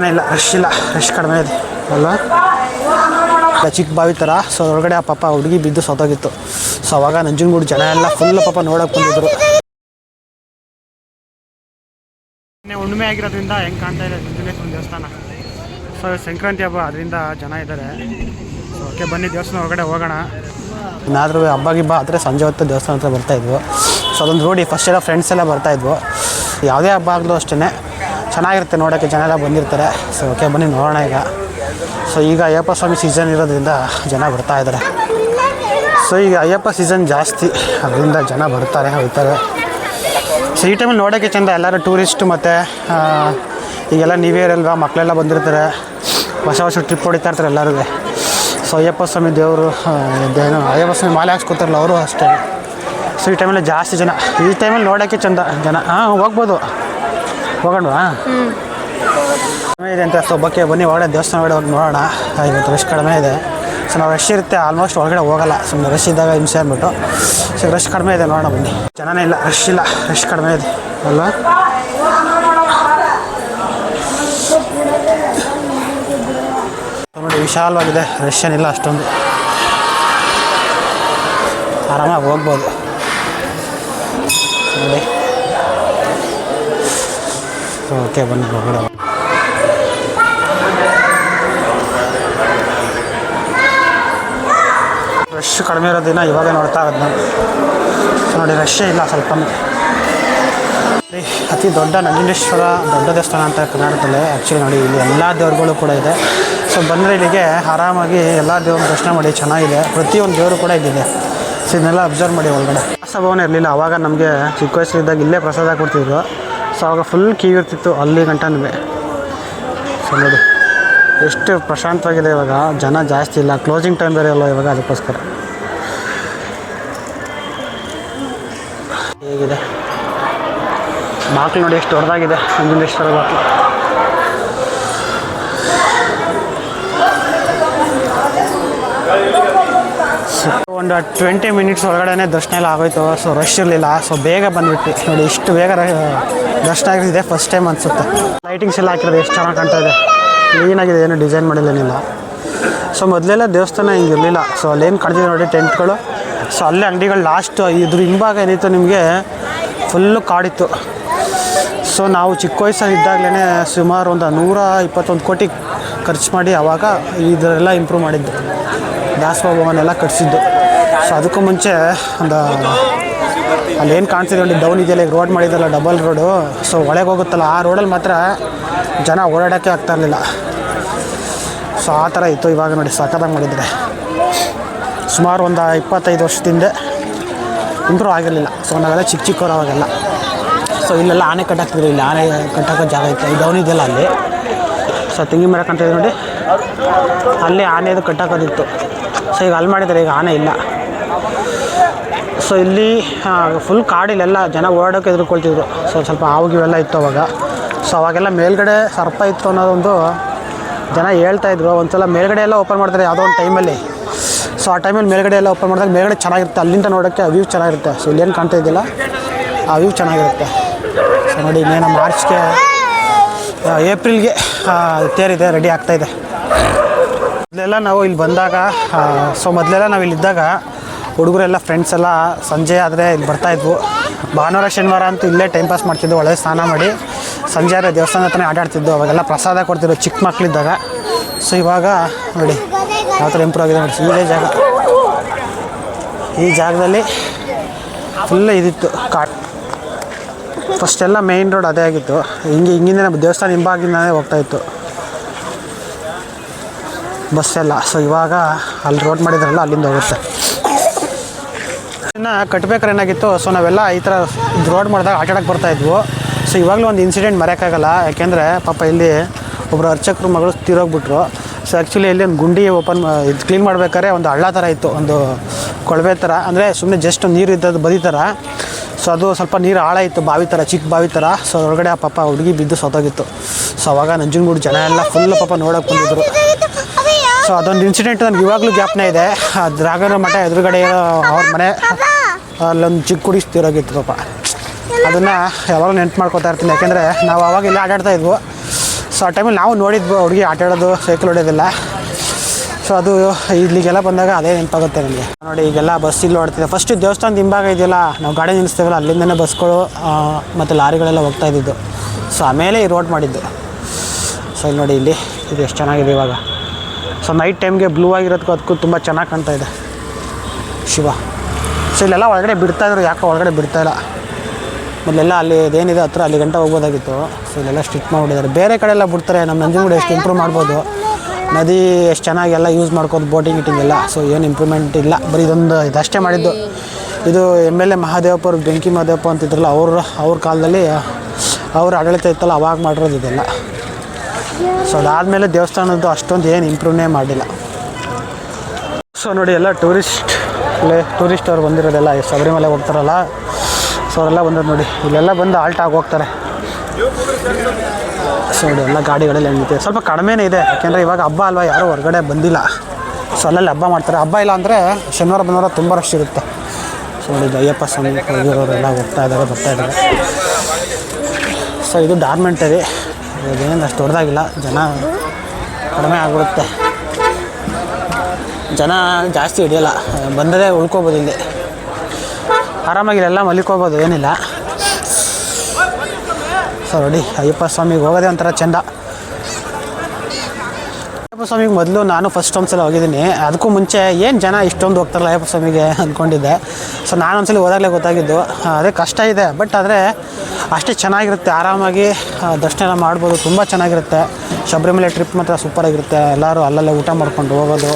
ಜನನೇ ಇಲ್ಲ ರಶ್ ಇಲ್ಲ ರಶ್ ಕಡಿಮೆ ಇದೆ. ಅಲ್ವಾ ಚಿಕ್ಕ ಬಾವಿ ಥರ ಸೊ ಒಳಗಡೆ ಆ ಪಾಪ ಹುಡುಗಿ ಬಿದ್ದು ಸತ್ತೋಗಿತ್ತು. ಸೊ ಅವಾಗ ನಂಜನಗೂಡು ಜನ ಎಲ್ಲ ಫುಲ್ ಪಾಪ ನೋಡೋಕೆ ಬಂದಿದ್ರು. ಹುಣ್ಣಿಮೆ ಆಗಿರೋದ್ರಿಂದ ಹೆಂಗೆ ಕಾಣ್ತಾ ಇದೆ ನಂಜನೇಶ್ವರ ದೇವಸ್ಥಾನ? ಸೊ ಸಂಕ್ರಾಂತಿ ಹಬ್ಬ ಅದರಿಂದ ಜನ ಇದ್ದಾರೆ ಸೊ ಓಕೆ ಬನ್ನಿ ದೇವಸ್ಥಾನ ಹೊರಗಡೆ ಹೋಗೋಣ. ಏನಾದರೂ ಹಬ್ಬ ಗಿಬ್ಬ ಆದರೆ ಸಂಜೆ ಹೊತ್ತು ದೇವಸ್ಥಾನ ಹತ್ರ ಬರ್ತಾಯಿದ್ವು ಸೊ ಅದೊಂದು ರೋಡಿ ಫಸ್ಟ್ ಎಲ್ಲ ಫ್ರೆಂಡ್ಸ್ ಎಲ್ಲ ಬರ್ತಾಯಿದ್ವು ಯಾವುದೇ ಹಬ್ಬ ಆಗಲೂ ಅಷ್ಟೇ ಚೆನ್ನಾಗಿರುತ್ತೆ ನೋಡೋಕ್ಕೆ ಜನ ಎಲ್ಲ ಬಂದಿರ್ತಾರೆ. ಸೊ ಓಕೆ ಬನ್ನಿ ನೋಡೋಣ ಈಗ. ಸೊ ಈಗ ಅಯ್ಯಪ್ಪ ಸ್ವಾಮಿ ಸೀಸನ್ ಇರೋದ್ರಿಂದ ಜನ ಬರ್ತಾ ಇದ್ದಾರೆ. ಸೊ ಈಗ ಅಯ್ಯಪ್ಪ ಸೀಸನ್ ಜಾಸ್ತಿ. ಅದರಿಂದ ಜನ ಬರ್ತಾರೆ, ಹೋಗ್ತಾರೆ. ಸೊ ಈ ಟೈಮಲ್ಲಿ ನೋಡೋಕ್ಕೆ ಚಂದ, ಎಲ್ಲರೂ ಟೂರಿಸ್ಟ್ ಮತ್ತು ಈಗೆಲ್ಲ ನ್ಯೂ ಇಯರ್ ಮಕ್ಕಳೆಲ್ಲ ಬಂದಿರ್ತಾರೆ. ಹೊಸ ಹೊಸ ಟ್ರಿಪ್ ಹೊಡಿತಾ ಇರ್ತಾರೆ ಎಲ್ಲರೂ. ಸೊ ಅಯ್ಯಪ್ಪ ಸ್ವಾಮಿ ದೇವರು ದೇನು ಅಯ್ಯಪ್ಪ ಸ್ವಾಮಿ ಮಾಲೆ ಹಾಕ್ಸ್ಕೊತಾರಲ್ಲ, ಅವರು ಅಷ್ಟೇ. ಸೊ ಈ ಟೈಮಲ್ಲಿ ಜಾಸ್ತಿ ಜನ, ಈ ಟೈಮಲ್ಲಿ ನೋಡೋಕ್ಕೆ ಚಂದ ಜನ. ಹಾಂ, ಹೋಗ್ಬೋದು. ಹೋಗೋಣವಾ? ಕಡಿಮೆ ಇದೆ ಅಂತ ಸೊಬ್ಬಕ್ಕೆ ಬನ್ನಿ ಒಳಗಡೆ ದೇವಸ್ಥಾನ ಒಳಗಡೆ ಹೋಗಿ ನೋಡೋಣ. ಇವತ್ತು ರಶ್ ಕಡಿಮೆ ಇದೆ. ಸೊ ನಾವು ರಶ್ ಇರುತ್ತೆ ಆಲ್ಮೋಸ್ಟ್ ಒಳಗಡೆ ಹೋಗಲ್ಲ. ಸುಮ್ಮನೆ ರಶ್ ಇದ್ದಾಗ ಹಿಂಸೆ ಅಂದ್ಬಿಟ್ಟು ಸೊ ರಶ್ ಕಡಿಮೆ ಇದೆ, ನೋಡೋಣ ಬನ್ನಿ. ಜನನೇ ಇಲ್ಲ ರಶ್ ಇಲ್ಲ ರಶ್ ಕಡಿಮೆ ಇದೆ. ಅಲ್ವಾ ನೋಡಿ, ವಿಶಾಲವಾಗಿದೆ ರಶ್ ಏನಿಲ್ಲ ಅಷ್ಟೊಂದು. ಆರಾಮಾಗಿ ಹೋಗ್ಬೋದು. ನೋಡಿ. ಓಕೆ ಬನ್ನಿ ಹೊರಗಡೆ ರಶ್ ಕಡಿಮೆ ಇರೋ ದಿನ ಇವಾಗ ನೋಡ್ತಾ ಇರೋದು ನಾನು. ನೋಡಿ ರಶ್ಶೇ ಇಲ್ಲ ಸ್ವಲ್ಪ ಅತಿ ದೊಡ್ಡ ನಂಜುಂಡೇಶ್ವರ, ದೊಡ್ಡ ದೇವಸ್ಥಾನ ಅಂತ ಕರ್ನಾಟಕದಲ್ಲಿ ಆ್ಯಕ್ಚುಲಿ ನೋಡಿ, ಇಲ್ಲಿ ಎಲ್ಲ ದೇವರುಗಳು ಕೂಡ ಇದೆ. ಸೊ ಬಂದರೆ ಇಲ್ಲಿಗೆ ಆರಾಮಾಗಿ ಎಲ್ಲ ದೇವ್ರ ದರ್ಶನ ಮಾಡಿ ಚೆನ್ನಾಗಿದೆ. ಪ್ರತಿಯೊಂದು ದೇವರು ಕೂಡ ಇದ್ದಿದೆ ಸೊ ಇದನ್ನೆಲ್ಲ ಅಬ್ಸರ್ವ್ ಮಾಡಿ ಒಳಗಡೆ. ಪ್ರಸಾದಭವನ ಇರಲಿಲ್ಲ. ಆವಾಗ ನಮಗೆ ಚಿಕ್ಕ ವಯಸ್ಸಲ್ಲಿದ್ದಾಗ ಇಲ್ಲೇ ಪ್ರಸಾದ ಕೊಡ್ತಿದ್ರು. ಸೊ ಆವಾಗ ಫುಲ್ ಕ್ಯೂ ಇರ್ತಿತ್ತು, ಅಲ್ಲಿ ಗಂಟನೂ ಸೊ ನೋಡಿ, ಎಷ್ಟು ಪ್ರಶಾಂತವಾಗಿದೆ ಇವಾಗ. ಜನ ಜಾಸ್ತಿ ಇಲ್ಲ. ಕ್ಲೋಸಿಂಗ್ ಟೈಮ್ ಬೇರೆ ಅಲ್ಲ ಇವಾಗ ಅದಕ್ಕೋಸ್ಕರ. ಹೇಗಿದೆ? ಬಾಕ್ಲು ನೋಡಿ, ಎಷ್ಟು ದೊಡ್ಡದಾಗಿದೆ. ನಂಜುಂಡೇಶ್ವರ ಬಾಕ್ಲು. ಒಂದು ಟ್ವೆಂಟಿ ಮಿನಿಟ್ಸ್ ಒಳಗಡೆ ದರ್ಶನ ಎಲ್ಲ ಆಗೋಯ್ತು. ಸೊ ರಶ್ ಇರಲಿಲ್ಲ. ಸೊ ಬೇಗ ಬಂದ್ಬಿಟ್ಟು ನೋಡಿ, ಇಷ್ಟು ಬೇಗ ದರ್ಶನ ಆಗಿದೆ ಫಸ್ಟ್ ಟೈಮ್ ಅನಿಸುತ್ತೆ. ಲೈಟಿಂಗ್ಸ್ ಎಲ್ಲ ಹಾಕಿರೋದು ಎಷ್ಟು ಚೆನ್ನಾಗಿ ಕಾಣ್ತಾ ಇದೆ. ಕ್ಲೀನಾಗಿದೆ, ಏನು ಡಿಸೈನ್ ಮಾಡಿಲ್ಲೇನಿಲ್ಲ ಸೊ ಮೊದಲೆಲ್ಲ ದೇವಸ್ಥಾನ ಹಿಂಗೆ ಇರಲಿಲ್ಲ. ಸೊ ಅಲ್ಲೇನು ಕಾಣ್ತಿದೆ ನೋಡಿ, ಟೆಂಟ್ಗಳು. ಸೊ ಅಲ್ಲೇ ಅಂಗಡಿಗಳು ಲಾಸ್ಟ್ ಇದ್ರ ಹಿಂಭಾಗ ಏನಿತ್ತು ನಿಮಗೆ? ಫುಲ್ಲು ಕಾಡಿತ್ತು. ಸೊ ನಾವು ಚಿಕ್ಕ ವಯಸ್ಸಲ್ಲಿ ಇದ್ದಾಗಲೇ ಸುಮಾರು ಒಂದು ನೂರ ಇಪ್ಪತ್ತೊಂದು ಕೋಟಿ ಖರ್ಚು ಮಾಡಿ ಆವಾಗ ಇದರೆಲ್ಲ ಇಂಪ್ರೂವ್ ಮಾಡಿದ್ದು. ದಾಸೋಹ ಭವನೆಲ್ಲ ಕಟ್ಸಿದ್ದು. ಸೊ ಅದಕ್ಕೂ ಮುಂಚೆ ಒಂದು ಅಲ್ಲಿ ಏನು ಕಾಣ್ತಿದೆ ನೋಡಿ ಡೌನ್ ಇದೆಯಲ್ಲ, ಈಗ ರೋಡ್ ಮಾಡಿದ್ದಲ್ಲ ಡಬಲ್ ರೋಡು ಸೊ ಒಳಗೆ ಹೋಗುತ್ತಲ್ಲ, ಆ ರೋಡಲ್ಲಿ ಮಾತ್ರ ಜನ ಓಡಾಡೋಕ್ಕೆ ಆಗ್ತಾ ಇರಲಿಲ್ಲ. ಸೊ ಆ ಥರ ಇತ್ತು ಇವಾಗ ನೋಡಿ, ಸಖತ್ತಾಗಿ ಮಾಡಿದರೆ ಸುಮಾರು ಒಂದು ಇಪ್ಪತ್ತೈದು ವರ್ಷದಿಂದ ಇಂಪ್ರೂವ್ ಆಗಿರಲಿಲ್ಲ. ಸೊ ನಾವೆಲ್ಲ ಚಿಕ್ಕ ಚಿಕ್ಕವ್ರು ಅವಾಗೆಲ್ಲ. ಸೊ ಇಲ್ಲೆಲ್ಲ ಆನೆ ಕಟ್ಟಾಕ್ತಿದ್ರು, ಇಲ್ಲಿ ಆನೆ ಕಟ್ಟಾಕೋ ಜಾಗ ಇತ್ತು. ಈ ಡೌನ್ ಇದೆಯಲ್ಲ ಅಲ್ಲಿ. ಸೊ ತೆಂಗಿನ ಮರ ಕಾಣ್ತಿದೆ ನೋಡಿ. ಅಲ್ಲಿ ಆನೆದು ಕಟ್ಟಾಕೋದಿತ್ತು. ಸೊ ಈಗ ಅಲ್ಲಿ ಮಾಡಿದರೆ ಈಗ ಆನೆ ಇಲ್ಲ. ಸೊ ಇಲ್ಲಿ ಫುಲ್ ಕಾಡಿಲೆಲ್ಲ ಜನ ಓಡಾಡೋಕೆ ಎದುರುಕೊಳ್ತಿದ್ರು. ಸೊ ಸ್ವಲ್ಪ ಆವಾಗಿವೆಲ್ಲ ಇತ್ತು ಅವಾಗ. ಸೊ ಅವಾಗೆಲ್ಲ ಮೇಲ್ಗಡೆ ಸರ್ಪ ಇತ್ತು ಅನ್ನೋದೊಂದು ಜನ ಹೇಳ್ತಾ ಇದ್ರು. ಒಂದ್ಸಲ ಮೇಲ್ಗಡೆ ಎಲ್ಲ ಓಪನ್ ಮಾಡ್ತಾರೆ, ಯಾವುದೋ ಒಂದು ಟೈಮಲ್ಲಿ ಸೊ ಆ ಟೈಮಲ್ಲಿ ಮೇಲ್ಗಡೆ ಎಲ್ಲ ಓಪನ್ ಮಾಡಿದಾಗ ಮೇಲ್ಗಡೆ ಚೆನ್ನಾಗಿರುತ್ತೆ. ಅಲ್ಲಿಂದ ನೋಡೋಕ್ಕೆ ವ್ಯೂ ಚೆನ್ನಾಗಿರುತ್ತೆ. ಸೊ ಇಲ್ಲೇನು ಕಾಣ್ತಾ ಇದ್ದಿಲ್ಲ. ಆ ವ್ಯೂ ಚೆನ್ನಾಗಿರುತ್ತೆ. ಸೊ ನೋಡಿ, ಇನ್ನೇನು ಮಾರ್ಚ್ಗೆ ಏಪ್ರಿಲ್ಗೆ ತೇರಿದೆ ರೆಡಿ ಆಗ್ತಾಯಿದೆ ಮೊದಲೆಲ್ಲ ನಾವು ಇಲ್ಲಿ ಬಂದಾಗ ಸೊ ಮೊದಲೆಲ್ಲ ನಾವು ಇಲ್ಲಿದ್ದಾಗ ಹುಡುಗರೆಲ್ಲ ಫ್ರೆಂಡ್ಸ್ ಎಲ್ಲ ಸಂಜೆ ಆದರೆ ಇಲ್ಲಿ ಬರ್ತಾಯಿದ್ವು ಭಾನುವಾರ, ಶನಿವಾರ ಅಂತೂ ಇಲ್ಲೇ ಟೈಮ್ ಪಾಸ್ ಮಾಡ್ತಿದ್ವು ಒಳ್ಳೆ ಸ್ನಾನ ಮಾಡಿ. ಸಂಜೆ ಆದರೆ ದೇವಸ್ಥಾನ ಹತ್ರನೇ ಆಟಾಡ್ತಿದ್ದು ಅವಾಗೆಲ್ಲ ಪ್ರಸಾದ ಕೊಡ್ತಿದ್ರು ಚಿಕ್ಕ ಮಕ್ಕಳಿದ್ದಾಗ ಸೊ ಇವಾಗ ನೋಡಿ, ಯಾವ ಥರ ಇಂಪ್ರೂವ್ ಆಗಿದೆ ನೋಡಿ ಸುಮ್ಮನೆ ಜಾಗ. ಈ ಜಾಗದಲ್ಲಿ ಫುಲ್ ಇದಿತ್ತು, ಕಾಟ್. ಫಸ್ಟ್ ಎಲ್ಲ ಮೇಯ್ನ್ ರೋಡ್ ಅದೇ ಆಗಿತ್ತು. ಹಿಂಗೆ ಹಿಂಗಿಂದ ದೇವಸ್ಥಾನ ಹಿಂಬಾಗಿಂದನೇ ಹೋಗ್ತಾಯಿತ್ತು ಬಸ್ ಎಲ್ಲ. ಸೊ ಇವಾಗ ಅಲ್ಲಿ ರೋಡ್ ಮಾಡಿದ್ರಲ್ಲ, ಅಲ್ಲಿಂದ ಹೋಗುತ್ತೆ. ಇನ್ನು ಕಟ್ಬೇಕಾದ್ರೆ ಏನಾಗಿತ್ತು? ಸೊ ನಾವೆಲ್ಲ ಈ ಥರ ರೋಡ್ ಮಾಡಿದಾಗ ಆಟಾಡಕ್ಕೆ ಬರ್ತಾ ಇದ್ವು. ಸೊ ಇವಾಗಲೂ ಒಂದು ಇನ್ಸಿಡೆಂಟ್ ಮರೆಯೋಕ್ಕಾಗಲ್ಲ ಯಾಕೆಂದರೆ ಪಾಪ ಇಲ್ಲಿ ಒಬ್ಬರು ಅರ್ಚಕರು ಮಗಳು ತೀರೋಗ್ಬಿಟ್ರು. ಸೊ ಆ್ಯಕ್ಚುಲಿ ಇಲ್ಲಿ ಒಂದು ಗುಂಡಿ ಓಪನ್ ಇದು ಕ್ಲೀನ್ ಮಾಡ್ಬೇಕಾದ್ರೆ ಒಂದು ಹಳ್ಳ ಥರ ಇತ್ತು. ಒಂದು ಕೊಳವೆ ಥರ. ಅಂದರೆ ಸುಮ್ಮನೆ ಜಸ್ಟ್ ನೀರು ಇದ್ದದ್ದು ಬದಿ ಥರ. ಸೊ ಅದು ಸ್ವಲ್ಪ ನೀರು ಆಳ ಇತ್ತು ಬಾವಿ ಥರ, ಚಿಕ್ಕ ಬಾವಿ ಥರ. ಸೊ ಒಳಗಡೆ ಆ ಪಾಪ ಹುಡುಗಿ ಬಿದ್ದು ಸತ್ತೋಗಿತ್ತು. ಸೊ ಅವಾಗ ನಂಜನಗೂಡು ಜನ ಎಲ್ಲ ಫುಲ್ ಪಾಪ ನೋಡೋಕೆ ಬಂದಿದ್ರು. ಸೊ ಅದೊಂದು ಇನ್ಸಿಡೆಂಟ್ ನನಗೆ ಇವಾಗಲೂ ಗ್ಯಾಪ್ನ ಇದೆ. ಆ ದ್ರಾಗರ ಮಠ ಎದುರುಗಡೆ ಅವ್ರ ಮನೆ. ಅಲ್ಲೊಂದು ಚಿಕ್ಕ ಕುಡಿ ತೀರೋಗಿತ್ತು ಪಾಪ. ಅದನ್ನು ಯಾವಾಗ ನೆನ್ಪು ಮಾಡ್ಕೊತಾ ಇರ್ತೀನಿ. ಯಾಕೆಂದರೆ ನಾವು ಅವಾಗ ಇಲ್ಲೇ ಆಟಾಡ್ತಾ ಇದ್ವು. ಸೊ ಆ ಟೈಮಲ್ಲಿ ನಾವು ನೋಡಿದ್ವು ಹುಡುಗಿ ಆಟಾಡೋದು ಸೈಕಲ್ ಹೊಡೆಯೋದಿಲ್ಲ. ಸೊ ಅದು ಇಲ್ಲಿಗೆಲ್ಲ ಬಂದಾಗ ಅದೇ ನೆನಪಾಗುತ್ತೆ ನನಗೆ ನೋಡಿ, ಈಗೆಲ್ಲ ಬಸ್ ಇಲ್ಲಿ ಓಡ್ತಿದೆ. ಫಸ್ಟ್ ದೇವಸ್ಥಾನದ ಹಿಂಭಾಗ ಇದೆಯಲ್ಲ, ನಾವು ಗಾಡಿ ನಿಲ್ಲಿಸ್ತೇವಲ್ಲ, ಅಲ್ಲಿಂದನೇ ಬಸ್ಗಳು ಮತ್ತು ಲಾರಿಗಳೆಲ್ಲ ಹೋಗ್ತಾ ಇದ್ದಿದ್ದು. ಸೊ ಆಮೇಲೆ ಈ ರೋಡ್ ಮಾಡಿದ್ದು. ಸೊ ಇಲ್ಲಿ ನೋಡಿ, ಇಲ್ಲಿ ಇದು ಎಷ್ಟು ಚೆನ್ನಾಗಿದೆ ಇವಾಗ. ಸೊ ನೈಟ್ ಟೈಮ್ಗೆ ಬ್ಲೂ ಆಗಿರೋದಕ್ಕೂ ಅದಕ್ಕೂ ತುಂಬ ಚೆನ್ನಾಗಿ ಕಾಣ್ತಾ ಇದೆ. ಶಿವ. ಸೊ ಇಲ್ಲೆಲ್ಲ ಒಳಗಡೆ ಬಿಡ್ತಾ ಇದ್ರು ಯಾಕೋ ಒಳಗಡೆ ಬಿಡ್ತಾ ಇಲ್ಲ. ಮೊದಲೆಲ್ಲ ಅಲ್ಲಿ ಇದೇನಿದೆ ಹತ್ರ ಅಲ್ಲಿ ಗಂಟೆ ಹೋಗ್ಬೋದಾಗಿತ್ತು. ಸೊ ಇಲ್ಲೆಲ್ಲ ಸ್ಟ್ರಿಕ್ಟ್ ಮಾಡಿಬಿಟ್ಟಿದ್ದಾರೆ. ಬೇರೆ ಕಡೆ ಎಲ್ಲ ಬಿಡ್ತಾರೆ ನಮ್ಮ ನಂಜನಗೂಡು ಎಷ್ಟು ಇಂಪ್ರೂವ್ ಮಾಡ್ಬೋದು. ನದಿ ಎಷ್ಟು ಚೆನ್ನಾಗಿ ಎಲ್ಲ ಯೂಸ್ ಮಾಡ್ಕೋದು ಬೋಟಿಂಗ್ ಇಟ್ಟಿಂಗ್ ಎಲ್ಲ. ಸೊ ಏನು ಇಂಪ್ರೂವ್ಮೆಂಟ್ ಇಲ್ಲ. ಬರೀ ಇದೊಂದು ಇದಷ್ಟೇ ಮಾಡಿದ್ದು. ಇದು ಎಂ ಎಲ್ ಎ ಮಹಾದೇವಪ್ಪ ಅವ್ರು ಬೆಂಕಿ ಮಹಾದೇವಪ್ಪ ಅಂತಿದ್ರಲ್ಲ ಅವರು ಅವ್ರ ಕಾಲದಲ್ಲಿ ಅವ್ರ ಆಡಳಿತ ಇತ್ತಲ್ಲ ಅವಾಗ ಮಾಡಿರೋದು ಇದೆಲ್ಲ. ಸೊ ಅದಾದಮೇಲೆ ದೇವಸ್ಥಾನದ್ದು ಅಷ್ಟೊಂದು ಏನು ಇಂಪ್ರೂವ್ನೇ ಮಾಡಿಲ್ಲ. ಸೊ ನೋಡಿ ಎಲ್ಲ ಟೂರಿಸ್ಟ್ ಪ್ಲೇ ಟೂರಿಸ್ಟ್ ಅವ್ರು ಬಂದಿರೋದೆಲ್ಲ ಶಬರಿಮಲೆ ಹೋಗ್ತಾರಲ್ಲ ಸೊ ಅವರೆಲ್ಲ ಬಂದದ್ದು ನೋಡಿ. ಇಲ್ಲೆಲ್ಲ ಬಂದು ಆಲ್ಟ್ ಆಗಿ ಹೋಗ್ತಾರೆ. ಸೊ ನೋಡಿ ಎಲ್ಲ ಗಾಡಿಗಳೆಲ್ಲ ಹೆಂಗಿದೆ ಸ್ವಲ್ಪ ಕಡಿಮೆನೇ ಇದೆ, ಯಾಕೆಂದರೆ ಇವಾಗ ಹಬ್ಬ ಅಲ್ವಾ, ಯಾರೂ ಹೊರಗಡೆ ಬಂದಿಲ್ಲ. ಸೊ ಅಲ್ಲಲ್ಲಿ ಹಬ್ಬ ಮಾಡ್ತಾರೆ. ಹಬ್ಬ ಇಲ್ಲ ಅಂದರೆ ಶನಿವಾರ ಬಂದವರ ತುಂಬ ರಶ್ ಇರುತ್ತೆ. ಸೊ ನೋಡಿ ಅಯ್ಯಪ್ಪ ಸ್ವಾಮಿ ಹೋಗಿರೋರೆಲ್ಲ ಹೋಗ್ತಾ ಇದ್ದಾರೆ ಬರ್ತಾ ಇದ್ದಾರೆ ಸೊ ಇದು ಡಾರ್ಮೆಂಟರಿ ಇದೇನು ಅಷ್ಟು ದೊಡ್ಡದಾಗಿಲ್ಲ, ಜನ ಕಡಿಮೆ ಆಗ್ಬಿಡುತ್ತೆ. ಜನ ಜಾಸ್ತಿ ಹಿಡಿಯಲ್ಲ. ಬಂದರೆ ಉಳ್ಕೋಬೋದು ಇಲ್ಲಿ. ಆರಾಮಾಗಿ ಎಲ್ಲ ಮಲಿಕೋಬೋದು, ಏನಿಲ್ಲ. ಸೊ ನೋಡಿ, ಅಯ್ಯಪ್ಪ ಸ್ವಾಮಿಗೆ ಹೋಗೋದೇ ಒಂಥರ ಚೆಂದ. ಅಯ್ಯಪ್ಪ ಸ್ವಾಮಿಗೆ ಮೊದಲು ನಾನು ಫಸ್ಟ್ ಒಂದ್ಸಲ ಹೋಗಿದ್ದೀನಿ. ಅದಕ್ಕೂ ಮುಂಚೆ ಏನು ಜನ ಇಷ್ಟೊಂದು ಹೋಗ್ತಾರಲ್ಲ ಅಯ್ಯಪ್ಪ ಸ್ವಾಮಿಗೆ ಅಂದ್ಕೊಂಡಿದ್ದೆ ಸೊ ನಾನು ಒಂದ್ಸಲ ಹೋದಾಗಲೇ ಗೊತ್ತಾಗಿದ್ದು. ಅದೇ ಕಷ್ಟ ಇದೆ. ಬಟ್ ಆದರೆ ಅಷ್ಟೇ ಚೆನ್ನಾಗಿರುತ್ತೆ. ಆರಾಮಾಗಿ ದರ್ಶನ ಮಾಡ್ಬೋದು. ತುಂಬ ಚೆನ್ನಾಗಿರುತ್ತೆ. ಶಬರಿಮಲೆ ಟ್ರಿಪ್ ಮಾತ್ರ ಸೂಪರಾಗಿರುತ್ತೆ ಎಲ್ಲರೂ ಅಲ್ಲಲ್ಲೇ ಊಟ ಮಾಡ್ಕೊಂಡು ಹೋಗೋದು.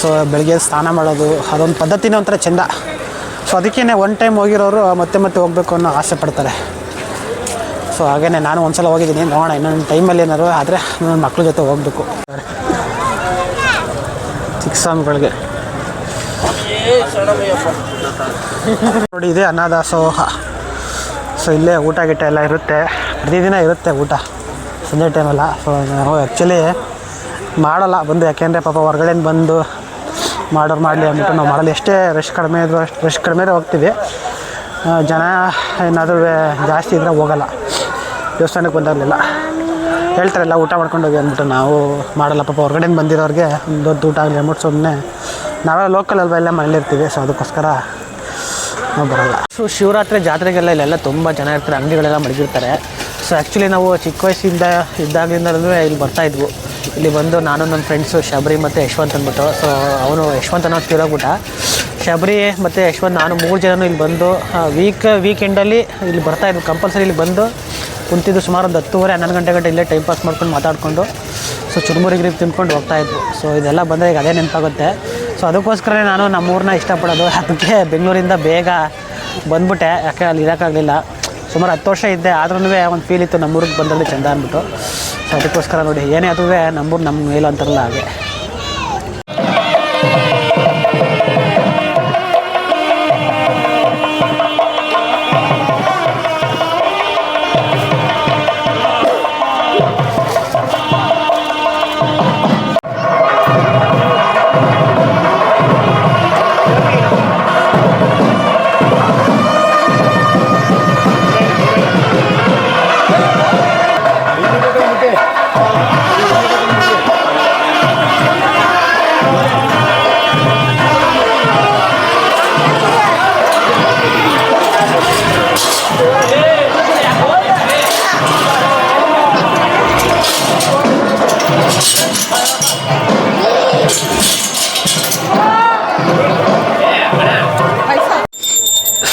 ಸೊ ಬೆಳಗ್ಗೆ ಸ್ನಾನ ಮಾಡೋದು ಅದೊಂದು ಪದ್ಧತಿನೇ ಒಂಥರ ಚೆಂದ. ಸೊ ಅದಕ್ಕೇ ಒನ್ ಟೈಮ್ ಹೋಗಿರೋರು ಮತ್ತೆ ಮತ್ತೆ ಹೋಗಬೇಕು ಅನ್ನೋ ಆಸೆ ಪಡ್ತಾರೆ. ಸೊ ಹಾಗೇ ನಾನು ಒಂದ್ಸಲ ಹೋಗಿದ್ದೀನಿ. ನೋಡೋಣ ಇನ್ನೊಂದು ಟೈಮಲ್ಲಿ ಏನಾದ್ರು ಆದರೆ ನನ್ನ ಮಕ್ಳ ಜೊತೆ ಹೋಗಬೇಕು. ಚಿಕ್ಕಸ್ವಾಮಿಗಳಿಗೆ ನೋಡಿ, ಇದೆ ಅನ್ನದಾಸೋಹ ಸೊ ಇಲ್ಲೇ ಊಟ ಗೀಟ ಎಲ್ಲ ಇರುತ್ತೆ. ಪ್ರತಿದಿನ ಇರುತ್ತೆ ಊಟ. ಸಂಜೆ ಟೈಮೆಲ್ಲ ಸೊ ನಾವು ಆ್ಯಕ್ಚುಲಿ ಮಾಡಲ್ಲ. ಬಂದು ಯಾಕೆಂದರೆ ಪಾಪ ಹೊರಗಡೆಯಿಂದ ಬಂದು ಮಾಡೋರು ಮಾಡಲಿ ಅಂದ್ಬಿಟ್ಟು ನಾವು ಮಾಡಲ್ಲ. ಎಷ್ಟೇ ರಶ್ ಕಡಿಮೆ ಇದ್ರು ಅಷ್ಟು ರಶ್ ಕಡಿಮೆ ಇದ್ರೆ ಹೋಗ್ತೀವಿ ಜನ ಏನಾದರೂ ಜಾಸ್ತಿ ಇದ್ದರೆ ಹೋಗಲ್ಲ. ದೇವಸ್ಥಾನಕ್ಕೆ ಬಂದಿರಲಿಲ್ಲ ಹೇಳ್ತಾರೆ ಎಲ್ಲ ಊಟ ಮಾಡ್ಕೊಂಡು ಹೋಗಿ ಅಂದ್ಬಿಟ್ಟು ನಾವು ಮಾಡಲ್ಲ. ಪಾಪ ಹೊರಗಡೆಯಿಂದ ಬಂದಿರೋರಿಗೆ ಒಂದು ದೊಡ್ಡ ಊಟ ಆಗಲಿ ಅಂದ್ಬಿಟ್ಟು ಸುಮ್ಮನೆ ನಾವೆಲ್ಲ ಲೋಕಲ್ ಅಲ್ವಾ ಎಲ್ಲ ಮನೇಲಿರ್ತೀವಿ ಸೊ ಅದಕ್ಕೋಸ್ಕರ ನಾವು ಬರೋಲ್ಲ. ಸೊ ಶಿವರಾತ್ರಿ ಜಾತ್ರೆಗೆಲ್ಲ ಇಲ್ಲೆಲ್ಲ ತುಂಬ ಜನ ಇರ್ತಾರೆ, ಅಂಗಡಿಗಳೆಲ್ಲ ಮಡಗಿರ್ತಾರೆ. ಸೊ ಆ್ಯಕ್ಚುಲಿ ನಾವು ಚಿಕ್ಕ ವಯಸ್ಸಿಂದ ಇದ್ದಾಗಲಿಂದಲೂ ಇಲ್ಲಿ ಬರ್ತಾ ಇದ್ವು. ಇಲ್ಲಿ ಬಂದು ನಾನು ನನ್ನ ಫ್ರೆಂಡ್ಸು ಶಬರಿ ಮತ್ತು ಯಶವಂತ್ ಅಂದ್ಬಿಟ್ಟು. ಸೊ ಅವನು ಯಶವಂತ್ ಅನ್ನೋ ತೀರೋಗ್ಬಿಟ್ಟ ಶಬರಿ ಮತ್ತು ಯಶವಂತ್, ನಾನು ಮೂರು ಜನನು ಇಲ್ಲಿ ಬಂದು ವೀಕ್ ವೀಕೆಂಡಲ್ಲಿ ಇಲ್ಲಿ ಬರ್ತಾ ಇದ್ವಿ. ಕಂಪಲ್ಸರಿ ಇಲ್ಲಿ ಬಂದು ಕುಂತಿದ್ದು ಸುಮಾರು ಒಂದು ಹತ್ತುವರೆ, ಹನ್ನೊಂದು ಗಂಟೆ ಗಂಟೆ ಇಲ್ಲೇ ಟೈಮ್ ಪಾಸ್ ಮಾಡ್ಕೊಂಡು ಮಾತಾಡಿಕೊಂಡು ಸೊ ಚುರುಮುರಿ ತಿಂದ್ಕೊಂಡು ತಿನ್ಕೊಂಡು ಹೋಗ್ತಾ ಇದ್ವು. ಸೊ ಇದೆಲ್ಲ ಬಂದರೆ ಈಗ ಅದೇ ನೆನಪಾಗುತ್ತೆ. ಸೊ ಅದಕ್ಕೋಸ್ಕರನೇ ನಾನು ನಮ್ಮೂರನ್ನ ಇಷ್ಟಪಡೋದು. ಅದಕ್ಕೆ ಬೆಂಗಳೂರಿಂದ ಬೇಗ ಬಂದ್ಬಿಟ್ಟೆ. ಯಾಕೆ ಅಲ್ಲಿ ಇರೋಕ್ಕಾಗಲಿಲ್ಲ. ಸುಮಾರು ಹತ್ತು ವರ್ಷ ಇದ್ದೆ. ಆದ್ರೂ ಒಂದು ಫೀಲ್ ಇತ್ತು ನಮ್ಮೂರಿಗೆ ಬಂದಲ್ಲಿ ಚೆಂದ ಅಂದ್ಬಿಟ್ಟು. ಸೊ ಅದಕ್ಕೋಸ್ಕರ ನೋಡಿ ಏನೇ ಆದ್ರೂ ನಂಬರ್ ನಮ್ಮ ಮೇಲು ಅಂತಾರಲ್ಲ ಹಾಗೆ.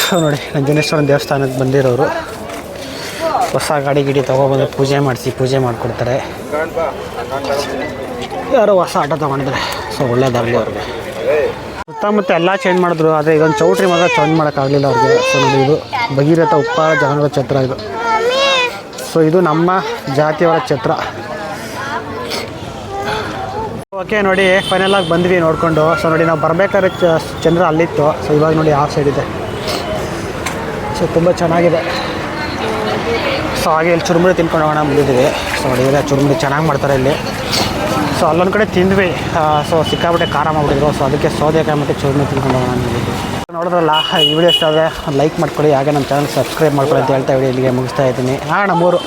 ನೋಡಿ, ನಂಜನೇಶ್ವರನ ದೇವಸ್ಥಾನಕ್ಕೆ ಬಂದಿರೋರು. ಹೊಸ ಗಾಡಿ ಗಿಡಿ ತೊಗೊಬಂದು ಪೂಜೆ ಮಾಡಿಸಿ, ಪೂಜೆ ಮಾಡಿಕೊಡ್ತಾರೆ. ಯಾರೋ ಹೊಸ ಆಟೋ ತೊಗೊಂಡಿದ್ದಾರೆ. ಸೊ, ಒಳ್ಳೇದಾಗಲಿ ಅವ್ರಿಗೆ. ಸುತ್ತಮುತ್ತ ಎಲ್ಲ ಚೇಂಜ್ ಮಾಡಿದ್ರು, ಆದರೆ ಇದೊಂದು ಚೌಟ್ರಿ ಮಾತ್ರ ಚೇಂಜ್ ಮಾಡೋಕ್ಕಾಗಲಿಲ್ಲ ಅವ್ರಿಗೆ. ಸೊ, ನೋಡಿ ಇದು ಭಗೀರಥ ಉಪ್ಪ ಜನಗಳ ಛತ್ರ ಇದು. ಸೊ, ಇದು ನಮ್ಮ ಜಾತಿಯವರ ಛತ್ರ ಓಕೆ ನೋಡಿ ಫೈನಲ್ ಆಗಿ ಬಂದ್ವಿ ನೋಡಿಕೊಂಡು. ಸೊ, ನೋಡಿ, ನಾವು ಬರಬೇಕಾದ್ರೆ ಚಂದ್ರ ಅಲ್ಲಿತ್ತು. ಸೊ, ಇವಾಗ ನೋಡಿ, ಆ ಸೈಡ್ ಇದೆ. ಸೊ, ತುಂಬ ಚೆನ್ನಾಗಿದೆ. ಸೊ, ಹಾಗೆ ಇಲ್ಲಿ ಚುರುಮುರಿ ತಿನ್ಕೊಂಡು ಹೋಗೋಣ ಬಂದಿದ್ದೀವಿ. ಸೊ ಇದೆ ಚುರುಮುರಿ ಚೆನ್ನಾಗಿ ಮಾಡ್ತಾರೆ ಇಲ್ಲಿ. ಸೊ, ಅಲ್ಲೊಂದು ಕಡೆ ತಿಂದ್ವಿ. ಸೊ ಸಿಕ್ಕಾಬಿಟ್ಟೆ ಖಾರ ಮಾಡಿಬಿಟ್ಟಿದ್ರು. ಸೊ, ಅದಕ್ಕೆ ಸೌದೆಕಾಯಿ ಮತ್ತು ಚುರುಮುರಿ ತಿನ್ಕೊಂಡು ಹೋಗೋಣ ಬಂದಿದ್ದೀವಿ. ನೋಡಿದ್ರಲ್ಲ, ಈ ವಿಡಿಯೋ ಇಷ್ಟ ಆದರೆ ಲೈಕ್ ಮಾಡ್ಕೊಳ್ಳಿ. ಹಾಗೆ ನಮ್ಮ ಚಾನಲ್ ಸಬ್ಸ್ಕ್ರೈಬ್ ಮಾಡ್ಕೊಳ್ಳಿ ಅಂತ ಹೇಳ್ತಾ ವಿಡಿಯೋ ಇಲ್ಲಿಗೆ ಮುಗಿಸ್ತಾ ಇದ್ದೀನಿ. ಹಾಂ ನಮ್ಮೂರು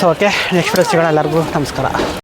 ಸೊ ಓಕೆ ನೆಕ್ಸ್ಟ್ ಸಿಗೋಣ ಎಲ್ಲರಿಗೂ. ನಮಸ್ಕಾರ.